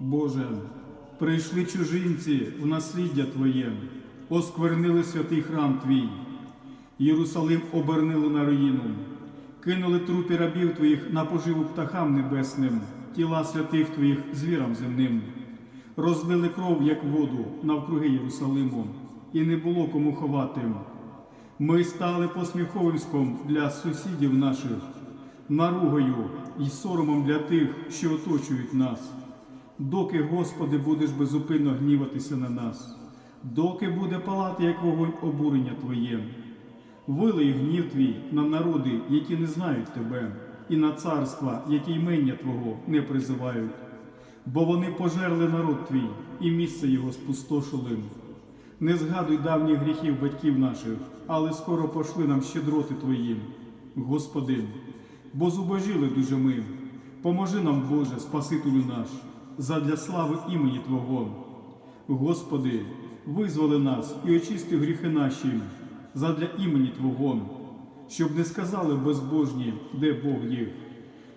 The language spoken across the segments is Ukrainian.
Боже, прийшли чужинці в насліддя Твоє, осквернили святий храм Твій, Єрусалим обернили на руїну, кинули трупи рабів Твоїх на поживу птахам небесним, тіла святих Твоїх звірам земним, розлили кров, як воду, навкруги Єрусалиму, і не було кому ховати. Ми стали посміховиськом для сусідів наших, наругою і соромом для тих, що оточують нас. Доки, Господи, будеш безупинно гніватися на нас, доки буде палати, як вогонь обурення Твоє. Вилий гнів твій на народи, які не знають тебе, і на царства, які ймення Твого не призивають. Бо вони пожерли народ твій, і місце його спустошили. Не згадуй давніх гріхів батьків наших, але скоро пошли нам щедроти Твої. Господи, бо зубожили дуже ми. Поможи нам, Боже, Спасителю наш, задля слави імені Твого. Господи, визволи нас і очисти гріхи наші задля імені Твого, щоб не сказали безбожні, де Бог їх.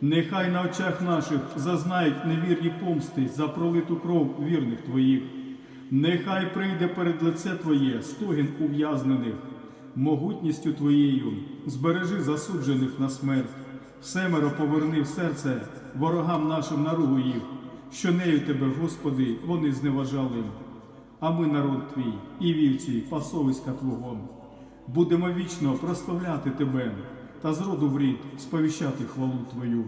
Нехай на очах наших зазнають невірні помсти за пролиту кров вірних Твоїх. Нехай прийде перед лице Твоє стогін ув'язнених, могутністю Твоєю збережи засуджених на смерть, семеро поверни в серце ворогам нашим наругу їх, що нею Тебе, Господи, вони зневажали. А ми, народ Твій, і вівці, пасовиська Твого, будемо вічно прославляти Тебе та з роду в рід сповіщати хвалу Твою.